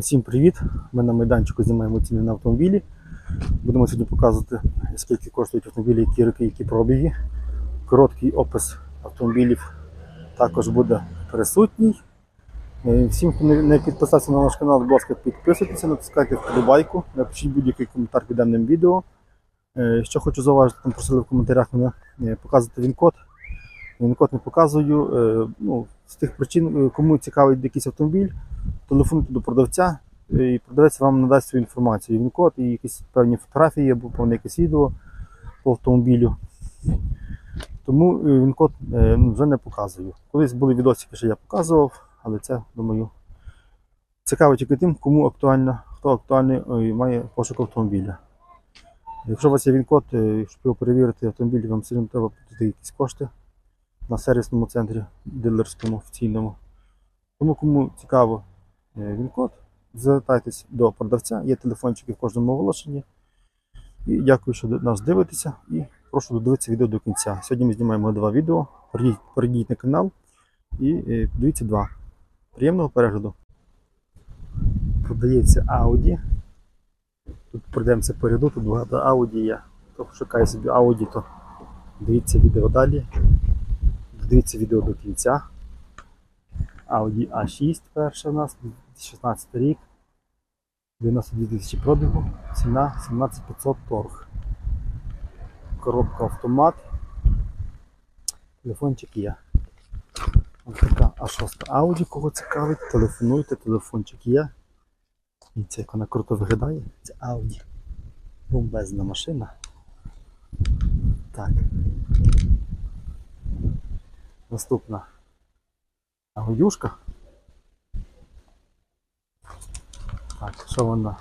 Всім привіт! Ми на майданчику знімаємо ціни на автомобілі. Будемо сьогодні показувати, скільки коштують автомобілі, які роки, які пробіги. Короткий опис автомобілів також буде присутній. Е, Всім, хто не підписався на наш канал, будь ласка, підписуйтесь, натискайте вподобайку, напишіть будь-який коментар під даним відео. Е, Що хочу зауважити, там просили в коментарях мене е, показувати він-код. Він-код не показую. Ну, з тих причин, кому цікавий якийсь автомобіль, телефонуйте до продавця, е, і продавець вам надасть свою інформацію. Він код і якісь певні фотографії або певне якесь відео по автомобілю. Тому е, він код е, ну, вже не показую. Колись були відосики, що я показував, але це, думаю, цікаво тільки тим, кому актуально, хто актуальний має пошук автомобіля. Якщо у вас є він-код, щоб його перевірити автомобіль, вам все одно треба платити якісь кошти на сервісному центрі дилерському офіційному. Тому кому цікаво він-код, звертайтесь до продавця, є телефончики в кожному оголошенні. І дякую, що нас дивитеся. І прошу додивитися відео до кінця. Сьогодні ми знімаємо два відео. Перейдіть, на канал і е, подивіться два. Приємного перегляду. Продається Audi. Тут пройдемося по ряду, тут багато Audi є. Хто шукає собі Audi, то дивіться відео далі. Дивіться відео до кінця. Audi A6 перша у нас, 2016 рік. 92 тисячі пробігу, ціна 17500 торг. Коробка автомат. Телефончик є. Ось така А6 Audi, кого цікавить, телефонуйте, телефончик є. І це як вона круто виглядає. Це Audi. Бомбезна машина. Так. Наступна Аудюшка. Так, що вона?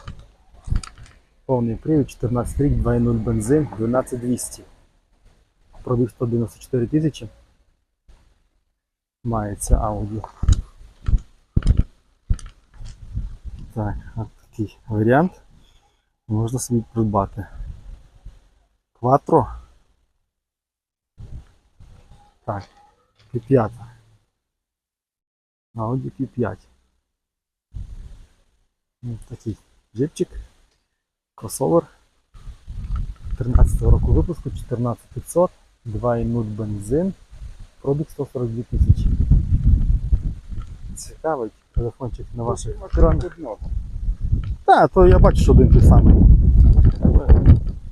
Повний привід, 14 рік, 2.0 бензин, 12200. Пробіг 194 тисячі. Мається Audi. Так, от такий варіант. Можна собі придбати. Quattro. Так, Q5. Audi Q5. Ось такий джипчик. Кросовер. 13 року випуску, 14500, 2.0 бензин, пробіг 142 тисячі. Цікавий телефончик на ваших екранах. Так, то я бачу, що один той самий.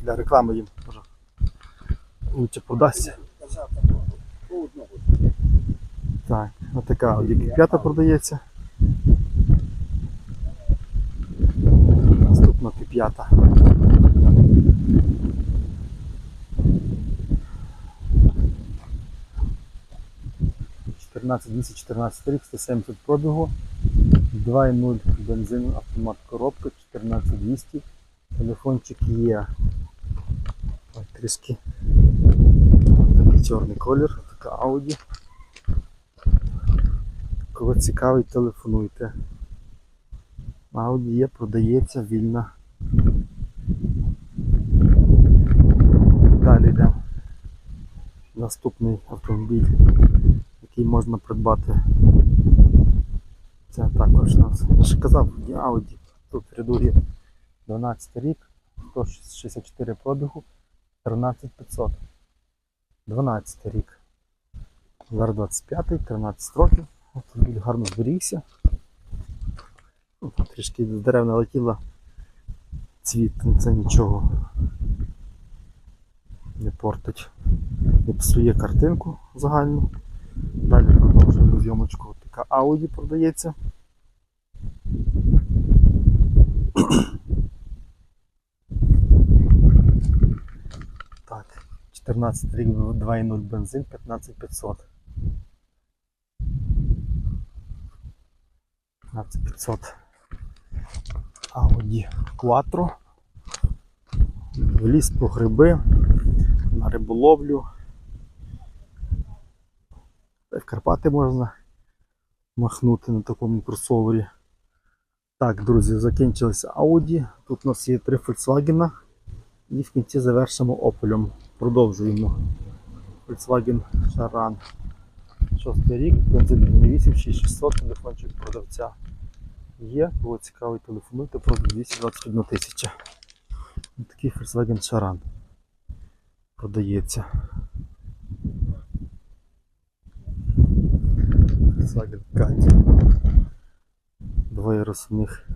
Для реклами їм може лучше продасться. Так, отака Audi Q5 продається. Наступна Q5. Чотирнадцять 214 рік, 170 пробігу, 2.0 бензин, автомат коробка, 14200, телефончик є. Ой, трішки. Такий чорний колір, така Audi. Кого цікавий, телефонуйте. Audi є, продається вільно. Далі йдемо. Наступний автомобіль, який можна придбати. Це також у нас. Я ж казав, Audi. Тут в ряду є 12 рік, 164 пробігу, 13500. 12 рік. Зараз 25, 13 років. Автомобіль гарно зберігся. Ну, Трішки з дерев налетіло цвіт, ну це нічого не портить. Не псує картинку загальну. Далі продовжуємо зйомочку. Така Audi продається. Так, 14 рік 2.0 бензин, 15500. 15500. Audi Quattro. В ліс по гриби, на риболовлю. Та в Карпати можна махнути на такому кросовері. Так, друзі, закінчилися Audi. Тут у нас є три Volkswagen. І в кінці завершимо Opel. Продовжуємо. Volkswagen Charan. Шостий рік, бензин 1.8, 6600, телефончик продавця. є, було цікавий, телефонуйте, пробіг 221 тисяча. Такий Volkswagen Charan продається. Volkswagen Caddy. Двоє розсувних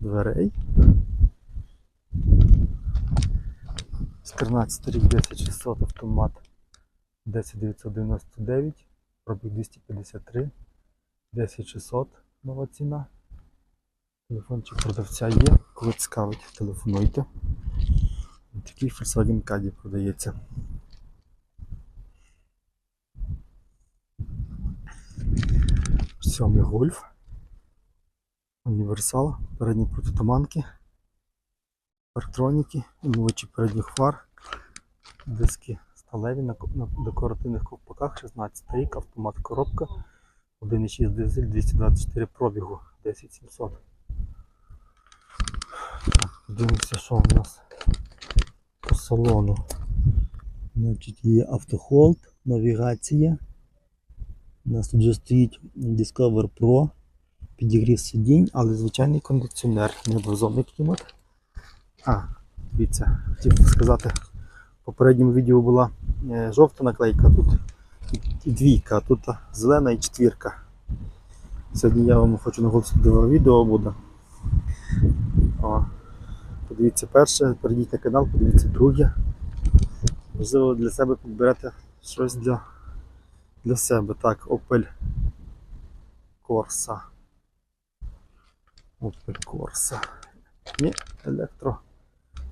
дверей. 14 рік 10600 автомат 10999, пробіг 253, 10600 нова ціна. Телефончик продавця є, коли цікавить, телефонуйте. Такий Volkswagen Caddy продається. Сьомий гольф. Універсал, передні протитуманки, парктроніки, умивачі передніх фар, диски сталеві на, на декоративних ковпаках, 16 рік, автомат коробка, 1,6 дизель, 224 пробігу, 10700. Так, Дивимося, що в нас по салону. Значить, є автохолд, навігація. У нас тут вже стоїть Discover Pro, підігрів сидінь, але звичайний кондиціонер, не двозонний клімат. А, дивіться, хотів сказати, в попередньому відео була жовта наклейка, тут і, двійка, тут зелена і четвірка. Сьогодні я вам хочу наголосити відео буде. О, подивіться перше, перейдіть на канал, подивіться друге. Можливо, для себе підберете щось для, для себе. Так, Opel Corsa. Opel Corsa. Ні, електро.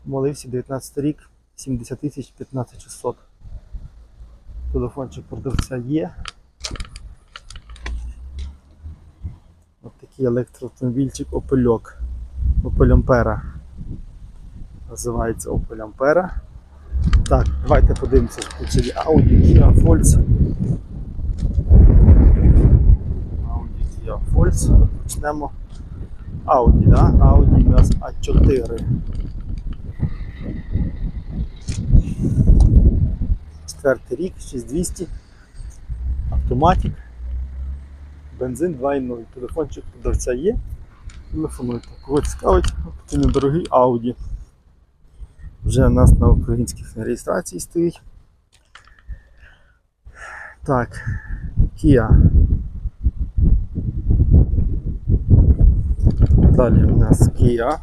Молився 19 рік, 70 тисяч 15 600. Телефончик продавця є. Ось такий електроавтомобільчик. Opel Ampera. Називається Opel Ampera. Так, давайте подивимося, ще є Audi Kia Folz. Audi Kia Folz. Почнемо. Audi, да? Audi у нас A4. Четвертий рік, 6200. Автоматик. Бензин 2.0. Телефончик продавця є. Телефонуйте. Кого цікавить, це недорогий Audi. Вже у нас на українських реєстрації стоїть. Так, Kia. Далі у нас Kia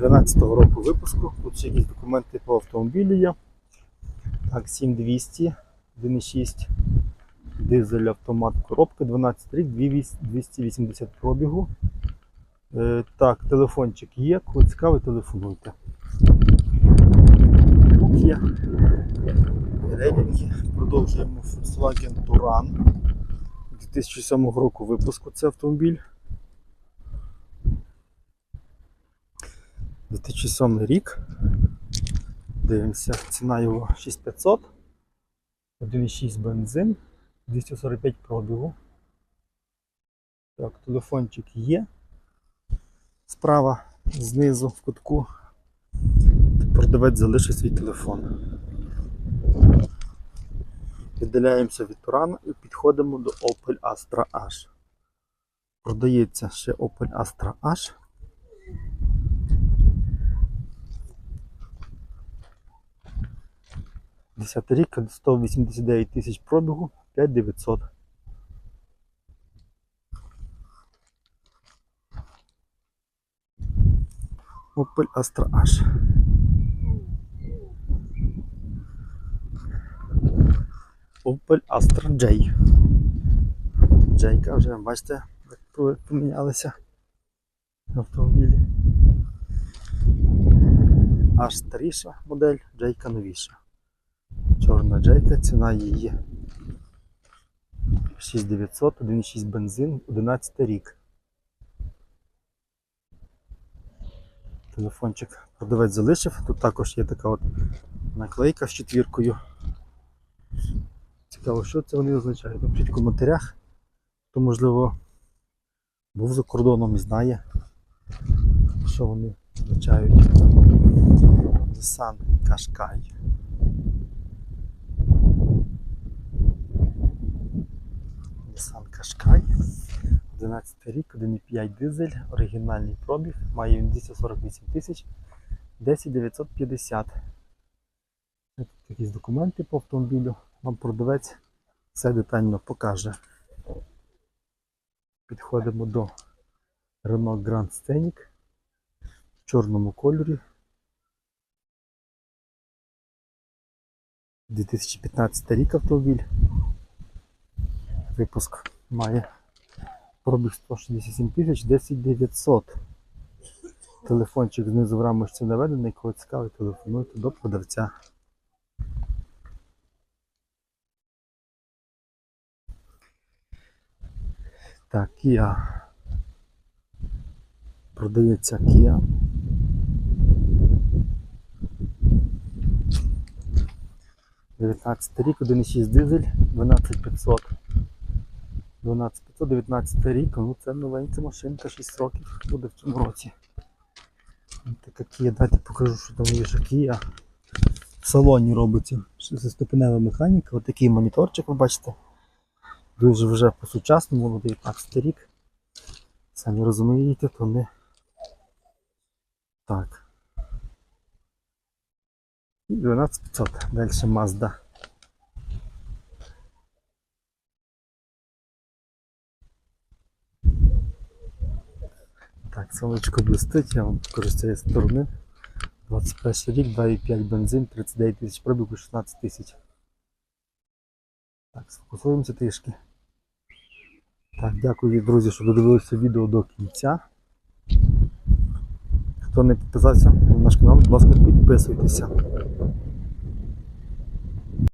12-го року випуску. Тут ще якісь документи по автомобілю є. Так, 7200, 1.6 дизель автомат коробка, 12 рік, 280 пробігу. Е, так, телефончик є, кого цікавий, телефонуйте. Тут є рейдинги. Продовжуємо Volkswagen Touran 2007 року випуску це автомобіль. 2007 рік. Дивимося, ціна його 6500. 1,6 бензин, 245 пробігу. Так, телефончик є. Справа знизу в кутку. Продавець залишив свій телефон. Віддаляємося від Турана і підходимо до Opel Astra H. Продається ще Opel Astra H. Десятий рік 189 тисяч пробігу, 5900. Opel Astra H. Opel Astra J. Джейка вже, бачите, як помінялися автомобілі. Аж старіша модель, Джейка новіша. Чорна Джейка, ціна її 6900, 1,6 бензин, 11 рік. Телефончик продавець залишив. Тут також є така от наклейка з четвіркою. Цікаво, що це вони означають. Напишіть в коментарях. Хто, можливо, був за кордоном і знає, що вони означають. Nissan Qashqai. Nissan Qashqai. 11 рік, 1,5 дизель, оригінальний пробіг, має він 248 тисяч, 10 950. Тут якісь документи по автомобілю. Вам продавець все детально покаже. Підходимо до Renault Grand Scenic в чорному кольорі. 2015 рік автомобіль. Випуск має пробіг 167 тисяч 10 900. Телефончик знизу в рамочці наведений, кого цікавий, телефонуйте до продавця. Так, Kia. Продається Kia. Дев'ятнадцятий рік, 1,6 дизель, 12500. 12500, 19 рік, ну це новенька машинка, 6 років буде в цьому році. Така Kia, дайте покажу, що там є ще Kia. В салоні робиться. Шестиступенева механіка, отакий моніторчик, ви бачите. Дуже вже по-сучасному, ну, 19 рік. Самі розумієте, то не. Так. І 12500. Далі Mazda. Так, сонечко блистить, я вам покажу з сторони. 21 рік, 2,5 бензин, 39 тисяч пробігу, 16 тисяч. Так, сфокусуємося трішки. Так, дякую, друзі, що додивилися відео до кінця. Хто не підписався на наш канал, будь ласка, підписуйтеся.